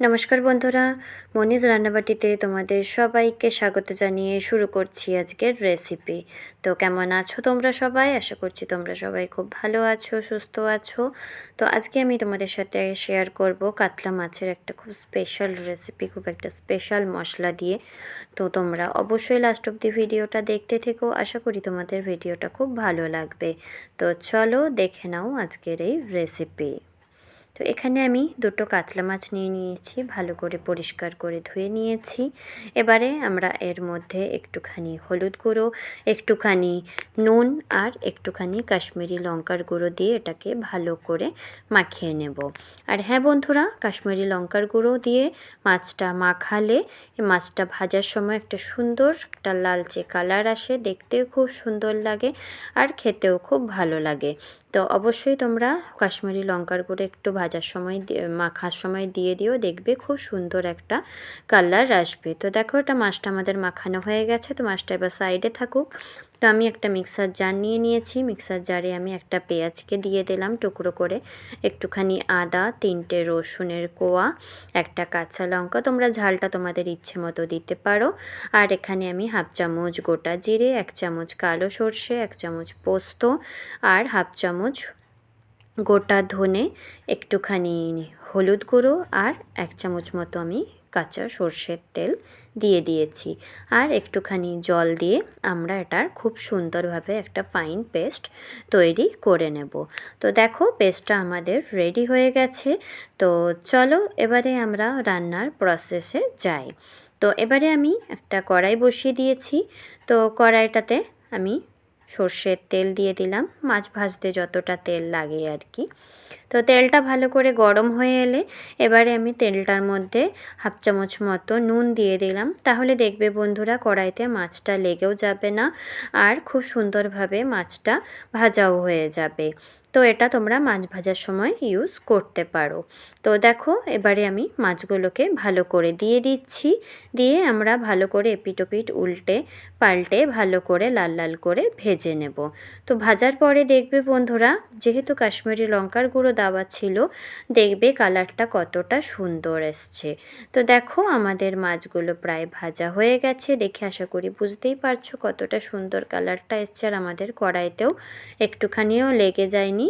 নমস্কার বন্ধুরা, মনিজ রান্নাবাটিতে তোমাদের সবাইকে স্বাগত জানিয়ে শুরু করছি আজকের রেসিপি তো কেমন আছো তোমরা সবাই? আশা করছি তোমরা সবাই খুব ভালো আছো, সুস্থ আছো। তো আজকে আমি তোমাদের সাথে শেয়ার করব কাতলা মাছের একটা খুব স্পেশাল রেসিপি খুব একটা স্পেশাল মশলা দিয়ে। তো তোমরা অবশ্যই লাস্ট অব দি ভিডিওটা দেখতে থেকো, আশা করি তোমাদের ভিডিওটা খুব ভালো লাগবে। তো চলো দেখে নাও আজকের এই রেসিপি তো এখানে আমি দুটো কাতলা মাছ নিয়ে নিয়েছি, ভালো করে পরিষ্কার করে ধুয়ে নিয়েছি। এবারে আমরা এর মধ্যে একটুখানি হলুদ গুঁড়ো, একটুখানি নুন আর একটুখানি কাশ্মীরি লঙ্কার গুঁড়ো দিয়ে এটাকে ভালো করে মাখিয়ে নেব। আর হ্যাঁ বন্ধুরা, কাশ্মীরি লঙ্কার গুঁড়ো দিয়ে মাছটা মাখালে মাছটা ভাজার সময় একটা সুন্দর একটা লালচে কালার আসে, দেখতেও খুব সুন্দর লাগে আর খেতেও খুব ভালো লাগে। তো অবশ্যই তোমরা কাশ্মীরি লঙ্কার গুঁড়ো একটু ভাজার সময় মাখার সময় দিয়ে দিও, দেখবে খুব সুন্দর একটা কালার আসবে। তো দেখো এটা মাছটা আমাদের মাখানো হয়ে গেছে, তো মাছটা এবার সাইডে থাকুক। তো আমি একটা মিক্সার জার নিয়ে নিয়েছি। মিক্সার জারে আমি একটা পেঁয়াজকে দিয়ে দিলাম টুকরো করে। একটুখানি আদা, তিনটে রসুনের কোয়া, একটা কাঁচা লঙ্কা, তোমরা ঝালটা তোমাদের ইচ্ছে মতো দিতে পারো। আর এখানে আমি হাফ চামচ গোটা জিরে, এক চামচ কালো সর্ষে, এক চামচ পোস্ত, আর হাফ চামচ গোটা ধনে একটুখানি হলুদ গুঁড়ো আর এক চামচ মতো আমি কাঁচা সর্ষের তেল দিয়ে দিয়েছি। আর একটুখানি জল দিয়ে আমরা এটার খুব সুন্দরভাবে একটা ফাইন পেস্ট তৈরি করে নেব। তো দেখো পেস্টটা আমাদের রেডি হয়ে গেছে। তো চলো, এবারে আমরা রান্নার প্রসেসে যাই। তো এবারে আমি একটা কড়াই বসিয়ে দিয়েছি। তো কড়াইটাতে আমি সর্ষের তেল দিয়ে দিলাম। মাছ ভাজতে যতটা তেল লাগে আর কি। তো তেলটা ভালো করে গরম হয়ে এলে এবারে আমি তেলটার মধ্যে হাফ চামচ মতো নুন দিয়ে দিলাম। তাহলে দেখবে বন্ধুরা কড়াইতে মাছটা লেগেও যাবে না আর খুব সুন্দরভাবে মাছটা ভাজাও হয়ে যাবে। তো এটা তোমরা মাছ ভাজার সময় ইউজ করতে পারো। তো দেখো, এবারে আমি মাছগুলোকে ভালো করে দিয়ে দিচ্ছি। দিয়ে আমরা ভালো করে এপিটোপিট উল্টে পাল্টে ভালো করে লাল লাল করে ভেজে নেব। তো ভাজার পরে দেখবে বন্ধুরা, যেহেতু কাশ্মীরি লঙ্কার গুঁড়ো দেওয়া ছিল, দেখবে কালারটা কতটা সুন্দর এসছে। তো দেখো, আমাদের মাছগুলো প্রায় ভাজা হয়ে গেছে। দেখে আশা করি বুঝতেই পারছ কতটা সুন্দর কালারটা এসছে। আর আমাদের কড়াইতেও একটুখানিও লেগে যায়নি।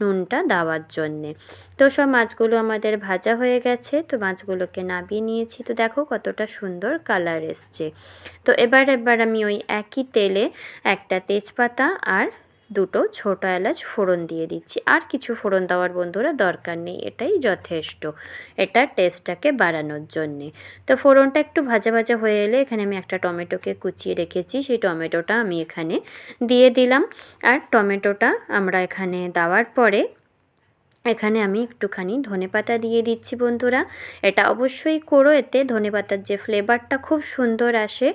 নুনটা দেওয়ার জন্যে। তো সব মাছগুলো আমাদের ভাজা হয়ে গেছে, তো মাছগুলোকে নাবিয়ে নিয়েছি। তো দেখো কতটা সুন্দর কালার এসছে। তো এবার এবার আমি ওই একই তেলে একটা তেজপাতা আর দুটো ছোটো এলাচ ফোড়ন দিয়ে দিচ্ছি। আর কিছু ফোড়ন দেওয়ার বন্ধুরা দরকার নেই, এটাই যথেষ্ট। এটা টেস্টটাকে বাড়ানোর জন্যে। তো ফোড়নটা একটু ভাজা ভাজা হয়ে এলে এখানে আমি একটা টমেটোকে কুচিয়ে রেখেছি, সেই টমেটোটা আমি এখানে দিয়ে দিলাম। আর টমেটোটা আমরা এখানে দেওয়ার পরে এখানে আমি একটুখানি ধনে পাতা দিয়ে দিচ্ছি বন্ধুরা। এটা অবশ্যই করো, এতে ধনে পাতার যে ফ্লেভারটা খুব সুন্দর আসে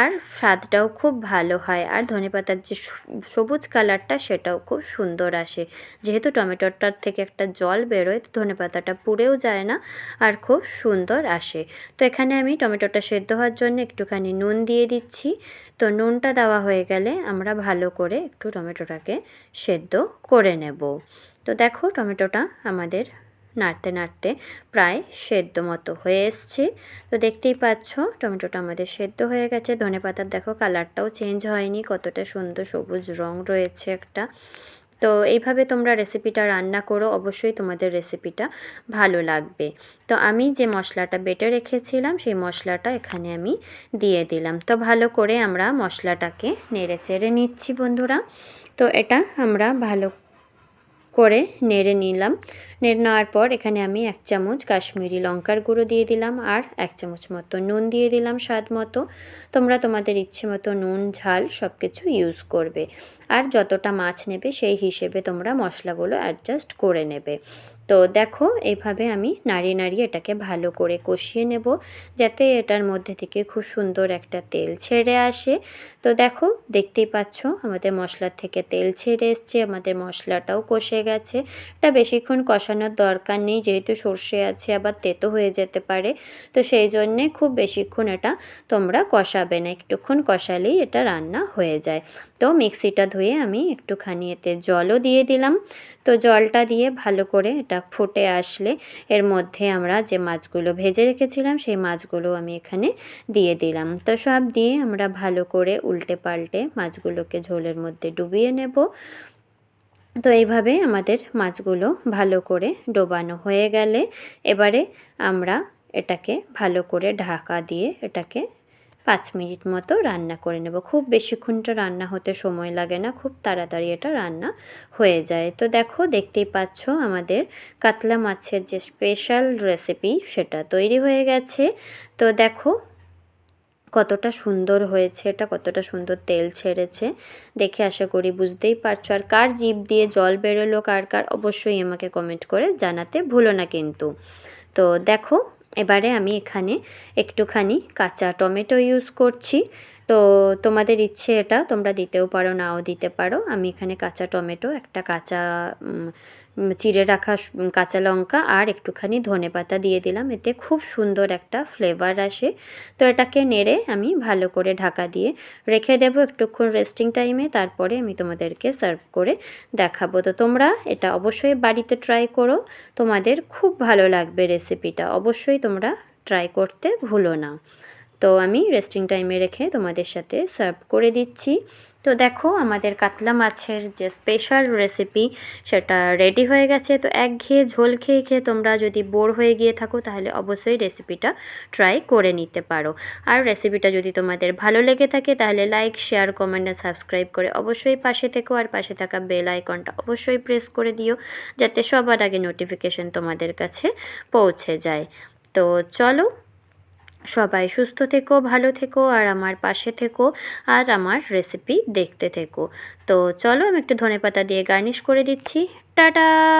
আর স্বাদটাও খুব ভালো হয়। আর ধনে পাতার যে সবুজ কালারটা সেটাও খুব সুন্দর আসে। যেহেতু টমেটোটার থেকে একটা জল বেরোয়, তো ধনে পাতাটা পুড়েও যায় না আর খুব সুন্দর আসে। তো এখানে আমি টমেটোটা সেদ্ধ হওয়ার জন্য একটুখানি নুন দিয়ে দিচ্ছি। তো নুনটা দেওয়া হয়ে গেলে আমরা ভালো করে একটু টমেটোটাকে সেদ্ধ করে নেব। তো দেখো টমেটোটা আমাদের নাড়তে নাড়তে প্রায় সেদ্ধ মতো হয়ে এসছে। তো দেখতেই পাচ্ছ টমেটোটা আমাদের সেদ্ধ হয়ে গেছে। ধনে পাতার দেখো কালারটাও চেঞ্জ হয়নি, কতটা সুন্দর সবুজ রং রয়েছে একটা। তো এইভাবে তোমরা রেসিপিটা রান্না করো, অবশ্যই তোমাদের রেসিপিটা ভালো লাগবে। তো আমি যে মশলাটা বেটে রেখেছিলাম, সেই মশলাটা এখানে আমি দিয়ে দিলাম। তো ভালো করে আমরা মশলাটাকে নেড়ে চেড়ে নিচ্ছি বন্ধুরা। তো এটা আমরা ভালো করে নেড়ে নিলাম। নেড়ে নেওয়ার পর এখানে আমি এক চামচ কাশ্মীরি লঙ্কার গুঁড়ো দিয়ে দিলাম আর এক চামচ মতো নুন দিয়ে দিলাম স্বাদ মতো। তোমরা তোমাদের ইচ্ছে মতো নুন, ঝাল সব কিছু ইউজ করবে। আর যতটা মাছ নেবে সেই হিসেবে তোমরা মশলাগুলো অ্যাডজাস্ট করে নেবে। তো দেখো এইভাবে আমি নাড়িয়ে নাড়িয়ে এটাকে ভালো করে কষিয়ে নেব যাতে এটার মধ্যে থেকে খুব সুন্দর একটা তেল ছেড়ে আসে। তো দেখো, দেখতেই পাচ্ছ আমাদের মশলার থেকে তেল ছেড়ে এসছে, আমাদের মশলাটাও কষে গেছে। এটা বেশিক্ষণ কষানোর দরকার নেই, যেহেতু সর্ষে আছে, আবার তেতো হয়ে যেতে পারে। তো সেই জন্যে খুব বেশিক্ষণ এটা তোমরা কষাবে না, একটুক্ষণ কষালেই এটা রান্না হয়ে যায়। তো মিক্সিটা ধুয়ে আমি একটুখানি এতে জলও দিয়ে দিলাম। তো জলটা দিয়ে ভালো করে এটা ফুটে আসলে এর মধ্যে আমরা যে মাছগুলো ভেজে রেখেছিলাম, সেই মাছগুলো আমি এখানে দিয়ে দিলাম। তো সব দিয়ে আমরা ভালো করে উল্টে পাল্টে মাছগুলোকে ঝোলের মধ্যে ডুবিয়ে নেব। তো এইভাবে আমাদের মাছগুলো ভালো করে ডোবানো হয়ে গেলে এবারে আমরা এটাকে ভালো করে ঢাকা দিয়ে এটাকে পাঁচ মিনিট মতো রান্না করে নেব। খুব বেশিক্ষণটা রান্না হতে সময় লাগে না, খুব তাড়াতাড়ি এটা রান্না হয়ে যায়। তো দেখো, দেখতেই পাচ্ছ আমাদের কাতলা মাছের যে স্পেশাল রেসিপি সেটা তৈরি হয়ে গেছে। তো দেখো, কতটা সুন্দর হয়েছে এটা, কতটা সুন্দর তেল ছেড়েছে। দেখে আশা করি বুঝতেই পারছ। আর কার জিভ দিয়ে জল বেরোলো, কার কার, অবশ্যই আমাকে কমেন্ট করে জানাতে ভুলো না কিন্তু। তো দেখো এবারে আমি এখানে একটুখানি কাঁচা টমেটো ইউজ করছি। তো তোমাদের ইচ্ছে এটা, তোমরা দিতেও পারো, নাও দিতে পারো। আমি এখানে কাঁচা টমেটো, একটা কাঁচা চিড়ে রাখা কাঁচা লঙ্কা আর একটুখানি ধনে পাতা দিয়ে দিলাম। এতে খুব সুন্দর একটা ফ্লেভার আসে। তো এটাকে নেড়ে আমি ভালো করে ঢাকা দিয়ে রেখে দেবো একটুক্ষণ রেস্টিং টাইমে, তারপরে আমি তোমাদেরকে সার্ভ করে দেখাবো। তো তোমরা এটা অবশ্যই বাড়িতে ট্রাই করো। তোমাদের খুব ভালো লাগবে রেসিপিটা। অবশ্যই তোমরা ট্রাই করতে ভুলো না। তো আমি রেস্টিং টাইমে রেখে তোমাদের সাথে সার্ভ করে দিচ্ছি। তো দেখো আমাদের কাতলা মাছের যে স্পেশাল রেসিপি সেটা রেডি হয়ে গেছে। তো এক ঘেয়ে ঝোল খেয়ে খেয়ে তোমরা যদি বোর হয়ে গিয়ে থাকো তাহলে অবশ্যই রেসিপিটা ট্রাই করে নিতে পারো। আর রেসিপিটা যদি তোমাদের ভালো লেগে থাকে তাহলে লাইক শেয়ার কমেন্ট আর সাবস্ক্রাইব করে অবশ্যই পাশে থেকো। আর পাশে থাকা বেল আইকনটা অবশ্যই প্রেস করে দিও যাতে সবার আগে নোটিফিকেশন তোমাদের কাছে পৌঁছে যায়। তো চলো সবাই সুস্থ থেকো, ভালো থেকো, আর আমার পাশে থেকো, আর আমার রেসিপি দেখতে থেকো। তো চলো, আমি একটু ধনে পাতা দিয়ে গার্নিশ করে দিচ্ছি। টাটা!